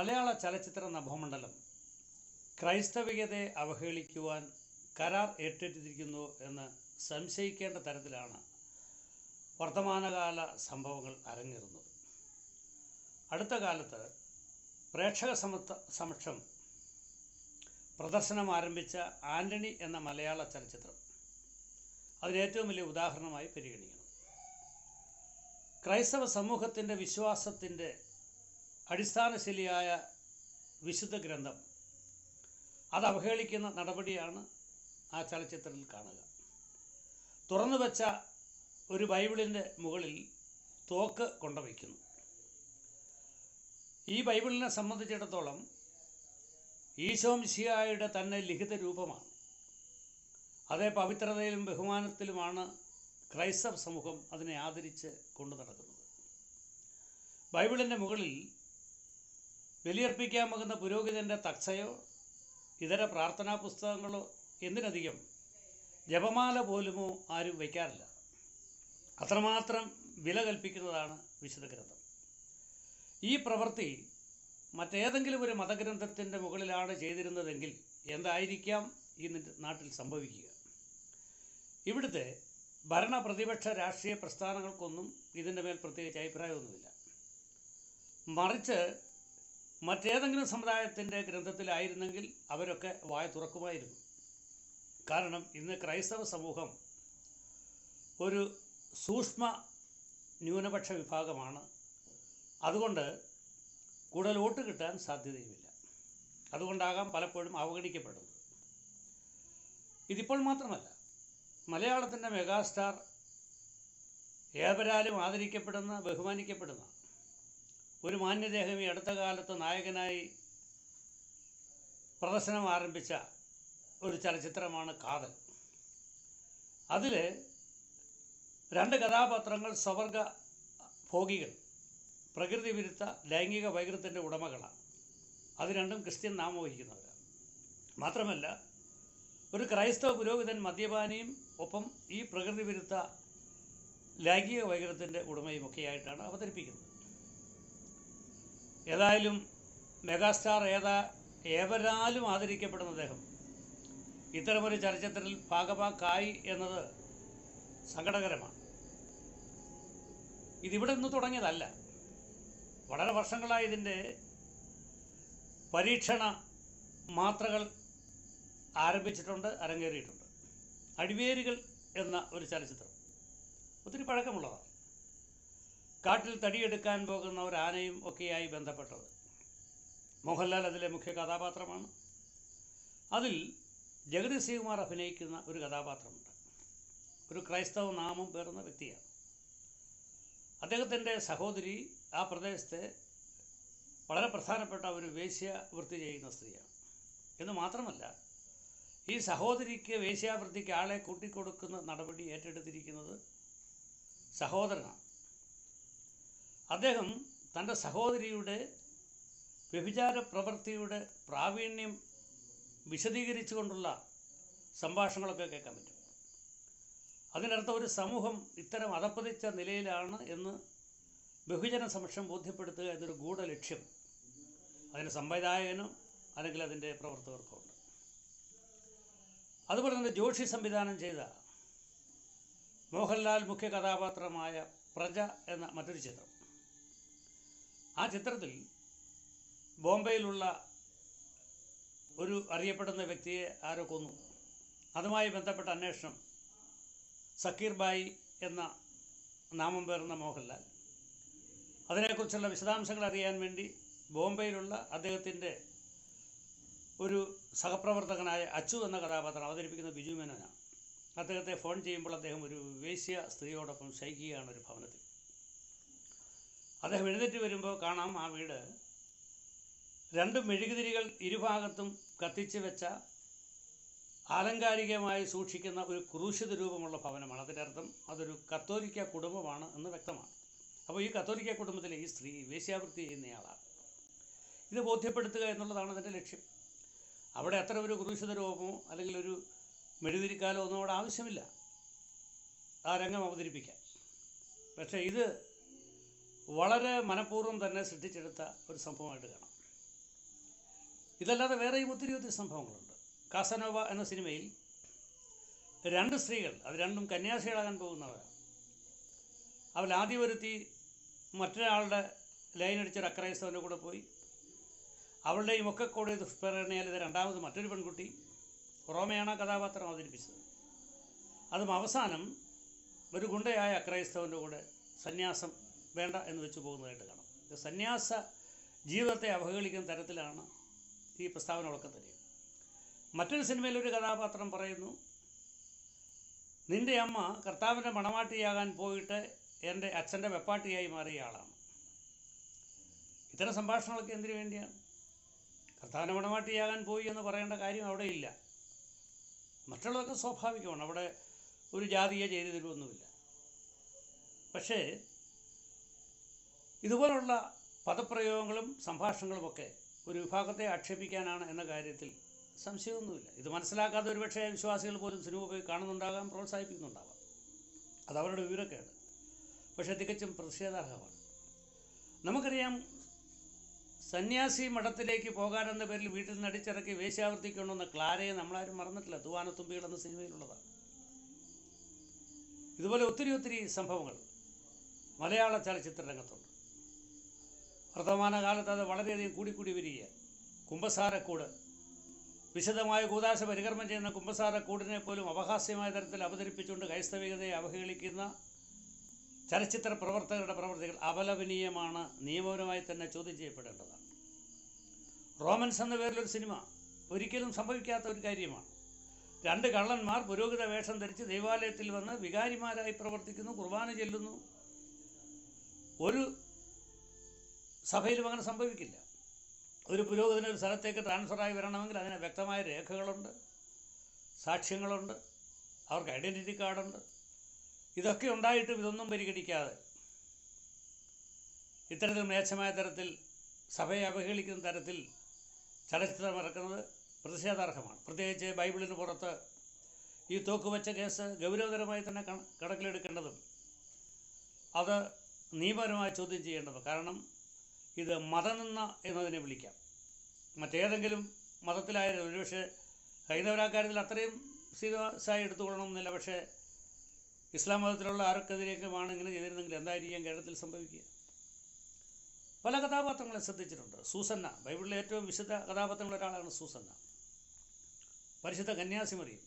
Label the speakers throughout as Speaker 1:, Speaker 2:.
Speaker 1: മലയാള ചലച്ചിത്ര നഭമണ്ഡലം ക്രൈസ്തവികതയെ അവഹേളിക്കുവാൻ കരാർ ഏറ്റെടുത്തിരിക്കുന്നു എന്ന് സംശയിക്കേണ്ട തരത്തിലാണ് വർത്തമാനകാല സംഭവങ്ങൾ അരങ്ങേറുന്നത്. അടുത്ത കാലത്ത് പ്രേക്ഷക സമത്വ സമക്ഷം പ്രദർശനം ആരംഭിച്ച ആന്റണി എന്ന മലയാള ചലച്ചിത്രം അതിനേറ്റവും വലിയ ഉദാഹരണമായി പരിഗണിക്കണം. ക്രൈസ്തവ സമൂഹത്തിന്റെ വിശ്വാസത്തിന്റെ അടിസ്ഥാനശൈലിയായ വിശുദ്ധ ഗ്രന്ഥം. അത് അവഹേളിക്കുന്ന നടപടിയാണ് ആ ചലച്ചിത്രത്തിൽ കാണുക. തുറന്നു വെച്ച ഒരു ബൈബിളിന്റെ മുകളിൽ തോക്ക് കൊണ്ടുവയ്ക്കുന്നു. ഈ ബൈബിളിനെ സംബന്ധിച്ചിടത്തോളം ഈശോംശിയായുടെ തന്നെ ലിഖിത രൂപമാണ്. അതേ പവിത്രതയിലും ബഹുമാനത്തിലുമാണ് ക്രൈസ്തവ സമൂഹം അതിനെ ആദരിച്ച് കൊണ്ടു നടക്കുന്നത്. ബൈബിളിന്റെ മുകളിൽ ബലിയർപ്പിക്കാമാകുന്ന പുരോഹിതന്റെ തക്സയോ ഇതര പ്രാർത്ഥനാ പുസ്തകങ്ങളോ എന്തിനധികം? ജപമാല പോലുമോ ആരും വയ്ക്കാറില്ല. അത്രമാത്രം വില കൽപ്പിക്കുന്നതാണ് വിശുദ്ധ ഗ്രന്ഥം ഈ പ്രവൃത്തി മറ്റേതെങ്കിലും ഒരു മതഗ്രന്ഥത്തിന്റെ മുകളിലാണ് ചെയ്തിരുന്നതെങ്കിൽ എന്തായിരിക്കാം ഈ നാട്ടിൽ സംഭവിക്കുക? ഇവിടുത്തെ ഭരണ പ്രതിപക്ഷ രാഷ്ട്രീയ പ്രസ്ഥാനങ്ങൾക്കൊന്നും ഇതിന്റെ മേൽ പ്രത്യേകിച്ച് അഭിപ്രായമൊന്നുമില്ല. മറിച്ച് മറ്റേതെങ്കിലും സമുദായത്തിന്റെ ഗ്രന്ഥത്തിലായിരുന്നെങ്കിൽ അവരൊക്കെ വായ തുറക്കുമായിരുന്നു. കാരണം ഇന്ന് ക്രൈസ്തവ സമൂഹം ഒരു സൂക്ഷ്മ ന്യൂനപക്ഷ വിഭാഗമാണ്. അതുകൊണ്ട് കൂടുതൽ വോട്ട് കിട്ടാൻ സാധ്യതയുമില്ല. അതുകൊണ്ടാകാം പലപ്പോഴും അവഗണിക്കപ്പെടുന്നത്. ഇതിപ്പോൾ മാത്രമല്ല മലയാളത്തിന്റെ മെഗാസ്റ്റാർ ഏവരാലും ആദരിക്കപ്പെടുന്ന ബഹുമാനിക്കപ്പെടുന്ന ഒരു മാന്യദേഹം ഈ അടുത്ത കാലത്ത് നായകനായി പ്രദർശനം ആരംഭിച്ച ഒരു ചലച്ചിത്രമാണ് കാതൽ. അതിൽ രണ്ട് കഥാപാത്രങ്ങൾ സ്വവർഗ ഭോഗികൾ. പ്രകൃതി വിരുദ്ധ ലൈംഗിക വൈകൃതത്തിന്റെ ഉടമകളാണ്. അത് രണ്ടും ക്രിസ്ത്യൻ നാമം വഹിക്കുന്നവരാണ്. മാത്രമല്ല ഒരു ക്രൈസ്തവ പുരോഹിതൻ മദ്യപാനിയും ഒപ്പം ഈ പ്രകൃതി വിരുദ്ധ ലൈംഗിക വൈകൃതത്തിന്റെ ഉടമയും ഒക്കെയായിട്ടാണ് അവതരിപ്പിക്കുന്നത്. ഏതായാലും മെഗാസ്റ്റാർ ഏതാ ഏവരാലും ആദരിക്കപ്പെടുന്ന അദ്ദേഹം. ഇത്തരമൊരു ചലച്ചിത്രത്തിൽ ഭാഗമാക്കായി എന്നത് സങ്കടകരമാണ്. ഇതിവിടെ നിന്ന് തുടങ്ങിയതല്ല. വളരെ വർഷങ്ങളായി ഇതിന്റെ പരീക്ഷണ മാത്രകൾ ആരംഭിച്ചിട്ടുണ്ട് അരങ്ങേറിയിട്ടുണ്ട്. അടിവേരുകൾ എന്ന ഒരു ചലച്ചിത്രം. ഒത്തിരി പഴക്കമുള്ളതാണ്. കാട്ടിൽ തടിയെടുക്കാൻ പോകുന്ന ഒരു ആനയും ഒക്കെയായി ബന്ധപ്പെട്ടത്. മോഹൻലാൽ അതിലെ മുഖ്യ കഥാപാത്രമാണ്. അതിൽ ജഗതി ശ്രീകുമാർ അഭിനയിക്കുന്ന ഒരു കഥാപാത്രമുണ്ട്. ഒരു ക്രൈസ്തവ നാമം പേർന്ന വ്യക്തിയാണ്. അദ്ദേഹത്തിന്റെ സഹോദരി ആ പ്രദേശത്തെ വളരെ പ്രധാനപ്പെട്ട ഒരു വേശ്യ വൃത്തി ചെയ്യുന്ന സ്ത്രീയാണ്. എന്ന് മാത്രമല്ല ഈ സഹോദരിക്ക് വേശ്യാവൃത്തിക്ക് ആളെ കൂട്ടിക്കൊടുക്കുന്ന നടപടി ഏറ്റെടുത്തിരിക്കുന്നത് സഹോദരനാണ്. അദ്ദേഹം തന്റെ സഹോദരിയുടെ വ്യഭിചാര പ്രവൃത്തിയുടെ പ്രാവീണ്യം വിശദീകരിച്ചുകൊണ്ടുള്ള സംഭാഷണങ്ങളൊക്കെ കേൾക്കാൻ പറ്റും. അതിനർത്ഥം ഒരു സമൂഹം ഇത്തരം അതപ്പതിച്ച നിലയിലാണ് എന്ന് ബഹുജന സമക്ഷം ബോധ്യപ്പെടുത്തുക എന്നൊരു ഗൂഢ ലക്ഷ്യം അതിന് സംവിധായകനും അല്ലെങ്കിൽ അതിന്റെ പ്രവർത്തകർക്കും ഉണ്ട്. അതുപോലെ തന്നെ ജോഷി സംവിധാനം ചെയ്ത മോഹൻലാൽ മുഖ്യ കഥാപാത്രമായ പ്രജ എന്ന മറ്റൊരു ചിത്രം. ആ ചിത്രത്തിൽ ബോംബെയിലുള്ള ഒരു അറിയപ്പെടുന്ന വ്യക്തിയെ ആരോ കൊന്നു. അതുമായി ബന്ധപ്പെട്ട അന്വേഷണം സക്കീർ ബായി എന്ന നാമം പേർന്ന മോഹൻലാൽ. അതിനെക്കുറിച്ചുള്ള വിശദാംശങ്ങൾ അറിയാൻ വേണ്ടി ബോംബെയിലുള്ള അദ്ദേഹത്തിന്റെ ഒരു സഹപ്രവർത്തകനായ അച്ചു എന്ന കഥാപാത്രം അവതരിപ്പിക്കുന്ന ബിജു മേനോനാണ്. അദ്ദേഹത്തെ ഫോൺ ചെയ്യുമ്പോൾ അദ്ദേഹം ഒരു വേശ്യ സ്ത്രീയോടൊപ്പം ശയിക്കുകയാണ് ഒരു ഭവനത്തിൽ. അദ്ദേഹം എഴുന്നേറ്റ് വരുമ്പോൾ കാണാം ആ വീട്. രണ്ട് മെഴുകുതിരികൾ ഇരുഭാഗത്തും കത്തിച്ച് വെച്ച ആലങ്കാരികമായി സൂക്ഷിക്കുന്ന ഒരു ക്രൂശിത രൂപമുള്ള ഭവനമാണ്. അതിന്റെ അർത്ഥം അതൊരു കത്തോലിക്ക കുടുംബമാണ് എന്ന് വ്യക്തമാണ്. അപ്പോൾ ഈ കത്തോലിക്ക കുടുംബത്തിലെ ഈ സ്ത്രീ വേശ്യാവൃത്തി ചെയ്യുന്നയാളാണ്. ഇത് ബോധ്യപ്പെടുത്തുക എന്നുള്ളതാണ് അതിന്റെ ലക്ഷ്യം. അവിടെ അത്ര ഒരു ക്രൂശിത രൂപമോ അല്ലെങ്കിൽ ഒരു മെഴുതിരിക്കാലോ ഒന്നും അവിടെ ആവശ്യമില്ല. ആ രംഗം അവതരിപ്പിക്കാൻ. പക്ഷേ ഇത് വളരെ മനഃപൂർവം തന്നെ സൃഷ്ടിച്ചെടുത്ത ഒരു സംഭവമായിട്ട് കാണാം. ഇതല്ലാതെ വേറെയും ഒത്തിരി ഒത്തിരി സംഭവങ്ങളുണ്ട്. കാസനോവ എന്ന സിനിമയിൽ രണ്ട് സ്ത്രീകൾ അത് രണ്ടും കന്യാസികളാകാൻ പോകുന്നവരാണ്. അവൾ ആദ്യം ഒരുത്തി മറ്റൊരാളുടെ ലൈൻ അടിച്ചൊരു അക്രൈസ്തവന്റെ കൂടെ പോയി. അവളുടെയും ഒക്കെ കൂടെ ദുഷ്പ്രേരണയാൽ ഇത് രണ്ടാമത് മറ്റൊരു പെൺകുട്ടി റോമയാണ് കഥാപാത്രം അവതരിപ്പിച്ചത്. അതും അവസാനം ഒരു ഗുണ്ടയായ അക്രൈസ്തവന്റെ കൂടെ സന്യാസം വേണ്ട എന്ന് വെച്ച് പോകുന്നതായിട്ട് കാണാം. സന്യാസ ജീവിതത്തെ അവഹേളിക്കുന്ന തരത്തിലാണ് ഈ പ്രസ്താവനകളൊക്കെ തന്നെ മറ്റൊരു സിനിമയിൽ ഒരു കഥാപാത്രം പറയുന്നു നിന്റെ അമ്മ കർത്താവിന്റെ മണവാട്ടിയാകാൻ പോയിട്ട് എന്റെ അച്ഛന്റെ വെപ്പാട്ടിയായി മാറിയ ആളാണ്. ഇത്തരം സംഭാഷണങ്ങളൊക്കെ എന്തിനു വേണ്ടിയാണ്? കർത്താവിന്റെ മണവാട്ടിയാകാൻ പോയി എന്ന് പറയേണ്ട കാര്യം അവിടെ ഇല്ല. മറ്റുള്ളതൊക്കെ സ്വാഭാവികമാണ്. അവിടെ ഒരു ജാതീയ ചെയ്തിരുവൊന്നുമില്ല പക്ഷേ ഇതുപോലുള്ള പദപ്രയോഗങ്ങളും സംഭാഷണങ്ങളുമൊക്കെ ഒരു വിഭാഗത്തെ ആക്ഷേപിക്കാനാണ് എന്ന കാര്യത്തിൽ സംശയമൊന്നുമില്ല. ഇത് മനസ്സിലാക്കാത്ത ഒരുപക്ഷെ വിശ്വാസികൾ പോലും സിനിമ പോയി കാണുന്നുണ്ടാകാം പ്രോത്സാഹിപ്പിക്കുന്നുണ്ടാകാം അത് അവരുടെ വിവരക്കേട്. പക്ഷേ തികച്ചും പ്രതിഷേധാർഹമാണ്. നമുക്കറിയാം സന്യാസി മഠത്തിലേക്ക് പോകാനെന്ന പേരിൽ വീട്ടിൽ നിന്ന് അടിച്ചിറക്കി വേശ്യാവർത്തിക്കണമെന്ന ക്ലാരയെ നമ്മളാരും മറന്നിട്ടില്ല. തൂവാനത്തുമ്പികൾ എന്ന സിനിമയിലുള്ളതാണ്. ഇതുപോലെ ഒത്തിരി ഒത്തിരി സംഭവങ്ങൾ മലയാള ചലച്ചിത്ര രംഗത്തുണ്ട് വർത്തമാന കാലത്ത് അത് വളരെയധികം കൂടിക്കൂടി വരികയാണ്. കുംഭസാരക്കൂട് വിശദമായ കൂതാശ പരികർമ്മം ചെയ്യുന്ന കുംഭസാരക്കൂടിനെ പോലും അവഹാസ്യമായ തരത്തിൽ അവതരിപ്പിച്ചുകൊണ്ട് ക്രൈസ്തവികതയെ അവഹേളിക്കുന്ന ചലച്ചിത്ര പ്രവർത്തകരുടെ പ്രവർത്തികൾ അപലപനീയമാണ്. നിയമപരമായി തന്നെ ചോദ്യം ചെയ്യപ്പെടേണ്ടതാണ്. റോമൻസ് എന്ന പേരിലൊരു സിനിമ ഒരിക്കലും സംഭവിക്കാത്ത ഒരു കാര്യമാണ്. രണ്ട് കള്ളന്മാർ പുരോഹിത വേഷം ധരിച്ച് ദേവാലയത്തിൽ വന്ന് വികാരിമാരായി പ്രവർത്തിക്കുന്നു കുർബാന ചെല്ലുന്നു. ഒരു സഭയിലും അങ്ങനെ സംഭവിക്കില്ല. ഒരു പുരോഗതി ഒരു സ്ഥലത്തേക്ക് ട്രാൻസ്ഫറായി വരണമെങ്കിൽ അതിന് വ്യക്തമായ രേഖകളുണ്ട് സാക്ഷ്യങ്ങളുണ്ട് അവർക്ക് ഐഡന്റിറ്റി കാർഡുണ്ട് ഇതൊക്കെ ഉണ്ടായിട്ടും ഇതൊന്നും പരിഗണിക്കാതെ ഇത്തരത്തിൽ മേച്ഛമായ തരത്തിൽ സഭയെ അവഹേളിക്കുന്ന തരത്തിൽ ചലച്ചിത്രം ഇറക്കുന്നത് പ്രതിഷേധാർഹമാണ്. പ്രത്യേകിച്ച് ബൈബിളിന് പുറത്ത് ഈ തോക്കുവച്ച കേസ് ഗൗരവതരമായി തന്നെ കണ- കണക്കിലെടുക്കേണ്ടതും അത് നിയമപരമായി ചോദ്യം ചെയ്യേണ്ടതും. കാരണം ഇത് മതനിന്ന എന്നതിനെ വിളിക്കാം. മറ്റേതെങ്കിലും മതത്തിലായാലും ഒരുപക്ഷെ ഹൈന്ദവരാക്കാര്യത്തിൽ അത്രയും സീരിയസായി എടുത്തുകൊള്ളണമെന്നില്ല. പക്ഷേ ഇസ്ലാം മതത്തിലുള്ള ആർക്കെതിരെയൊക്കെയാണ് ഇങ്ങനെ ചെയ്തിരുന്നെങ്കിൽ എന്തായിരിക്കും കേരളത്തിൽ സംഭവിക്കുക? പല കഥാപാത്രങ്ങളെ ശ്രദ്ധിച്ചിട്ടുണ്ട്. സൂസന്ന. ബൈബിളിലെ ഏറ്റവും വിശുദ്ധ കഥാപാത്രങ്ങളിൽ ഒരാളാണ് സൂസന്ന. പരിശുദ്ധ കന്യാസിമറിയും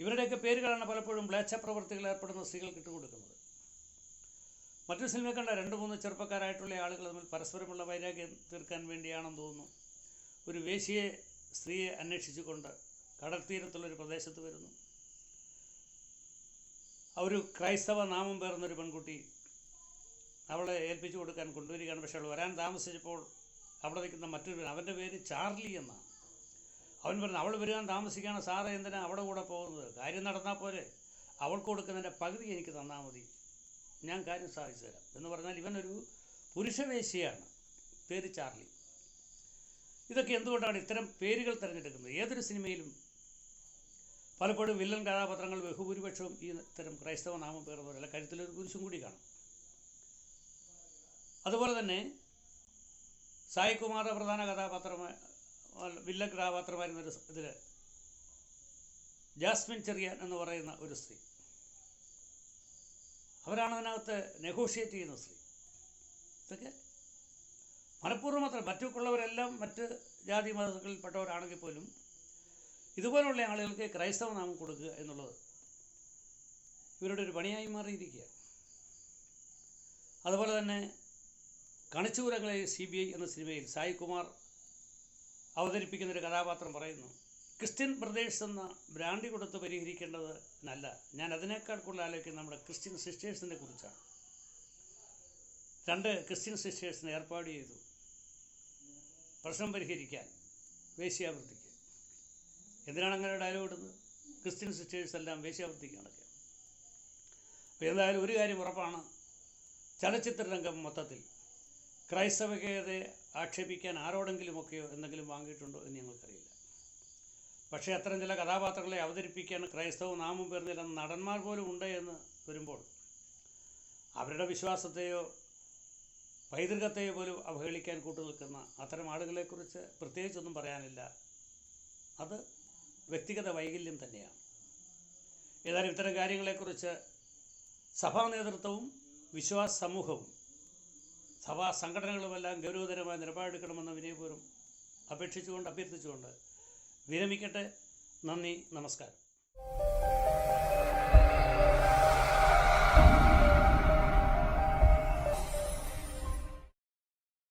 Speaker 1: ഇവരുടെയൊക്കെ പേരുകളാണ് പലപ്പോഴും മ്ലേച്ഛ പ്രവർത്തികൾ ഏർപ്പെടുന്ന സ്ത്രീകൾക്ക് ഇട്ടുകൊടുക്കുന്നത്. മറ്റൊരു സിനിമ കണ്ട രണ്ട് മൂന്ന് ചെറുപ്പക്കാരായിട്ടുള്ള ആളുകൾ തമ്മിൽ പരസ്പരമുള്ള വൈരാഗ്യം തീർക്കാൻ വേണ്ടിയാണെന്ന് തോന്നുന്നു. ഒരു വേശിയെ സ്ത്രീയെ അന്വേഷിച്ചുകൊണ്ട് കടൽ തീരത്തുള്ളൊരു പ്രദേശത്ത് വരുന്നു. ഒരു ക്രൈസ്തവ നാമം പേർന്നൊരു പെൺകുട്ടി അവളെ ഏൽപ്പിച്ചു കൊടുക്കാൻ കൊണ്ടുവരികയാണ്. പക്ഷേ അവൾ വരാൻ താമസിച്ചപ്പോൾ അവിടെ നിൽക്കുന്ന മറ്റൊരു അവന്റെ പേര് ചാർലി എന്നാണ്. അവൻ പറഞ്ഞു അവൾ വരാൻ താമസിക്കുകയാണ്. സാറേ എന്തിനാ അവിടെ കൂടെ പോകുന്നത്? കാര്യം നടന്നാൽ പോലെ അവൾക്ക് കൊടുക്കുന്നതിന്റെ പകുതി എനിക്ക് തന്നാൽ മതി. ഞാൻ കാര്യം സാധിച്ചു തരാം. എന്ന് പറഞ്ഞാൽ ഇവനൊരു പുരുഷവേശിയാണ് പേര് ചാർലി. ഇതൊക്കെ എന്തുകൊണ്ടാണ് ഇത്തരം പേരുകൾ തിരഞ്ഞെടുക്കുന്നത്? ഏതൊരു സിനിമയിലും പലപ്പോഴും വില്ലൻ കഥാപാത്രങ്ങൾ ബഹുഭൂരിപക്ഷവും ഈ ഇത്തരം ക്രൈസ്തവ നാമം പേർന്നവരല്ല കഴുത്തിലൊരു കുരിശും കൂടി കാണും. അതുപോലെ തന്നെ സായികുമാർ പ്രധാന കഥാപാത്രമായ വില്ലൻ കഥാപാത്രമായിരുന്ന ഒരു ഇതിൽ ജാസ്മിൻ ചെറിയാൻ എന്ന് പറയുന്ന ഒരു സ്ത്രീ. അവരാണ് അതിനകത്ത് നെഗോഷിയേറ്റ് ചെയ്യുന്ന സ്ത്രീ. ഇതൊക്കെ മനഃപൂർവം മാത്രം മറ്റുള്ളവരെല്ലാം മറ്റ് ജാതി മതത്തിൽപ്പെട്ടവരാണെങ്കിൽ പോലും ഇതുപോലുള്ള ആളുകൾക്ക് ക്രൈസ്തവ നാമം കൊടുക്കുക എന്നുള്ളത് ഇവരുടെ ഒരു പണിയായി മാറിയിരിക്കുക അതുപോലെ തന്നെ കണിച്ചൂരങ്ങളെ സി ബി ഐ എന്ന സിനിമയിൽ സായികുമാർ അവതരിപ്പിക്കുന്നൊരു കഥാപാത്രം പറയുന്നു. ക്രിസ്ത്യൻ ബ്രദേഴ്സ് എന്ന ബ്രാൻഡി കൊടുത്ത് പരിഹരിക്കേണ്ടത് നല്ല. ഞാൻ അതിനേക്കാൾ കൂടുതൽ ആലോചിക്കുന്നത് നമ്മുടെ ക്രിസ്ത്യൻ സിസ്റ്റേഴ്സിനെ കുറിച്ചാണ്. രണ്ട് ക്രിസ്ത്യൻ സിസ്റ്റേഴ്സിനെ ഏർപ്പാട് ചെയ്തു. പ്രശ്നം പരിഹരിക്കാൻ വേശ്യാവൃത്തിക്ക്. എന്തിനാണ് അങ്ങനെ ഡയലോഗ് ഇടുന്നത്? ക്രിസ്ത്യൻ സിസ്റ്റേഴ്സ് എല്ലാം വേശ്യാവൃത്തിക്ക് നടക്കുക അപ്പോൾ എന്തായാലും ഒരു കാര്യം ഉറപ്പാണ്. ചലച്ചിത്ര രംഗം മൊത്തത്തിൽ ക്രൈസ്തവകയെ ആക്ഷേപിക്കാൻ ആരോടെങ്കിലുമൊക്കെയോ എന്തെങ്കിലും വാങ്ങിയിട്ടുണ്ടോ എന്ന് ഞങ്ങൾക്കറിയില്ല പക്ഷേ അത്തരം ചില കഥാപാത്രങ്ങളെ അവതരിപ്പിക്കാൻ ക്രൈസ്തവ നാമം പേർന്ന ചില നടന്മാർ പോലും ഉണ്ട് എന്ന് വരുമ്പോൾ അവരുടെ വിശ്വാസത്തെയോ പൈതൃകത്തെയോ പോലും അവഹേളിക്കാൻ കൂട്ടുനിൽക്കുന്ന അത്തരം ആളുകളെക്കുറിച്ച് പ്രത്യേകിച്ചൊന്നും പറയാനില്ല. അത് വ്യക്തിഗത വൈകല്യം തന്നെയാണ്. ഏതായാലും ഇത്തരം കാര്യങ്ങളെക്കുറിച്ച് സഭാ നേതൃത്വവും വിശ്വാസ സമൂഹവും സഭാ സംഘടനകളുമെല്ലാം ഗൗരവതരമായ നിലപാടെടുക്കണമെന്ന് വിനയപൂർവം അപേക്ഷിച്ചുകൊണ്ട് അഭ്യർത്ഥിച്ചുകൊണ്ട് വിരമിക്കട്ടെ. നന്ദി നമസ്കാരം.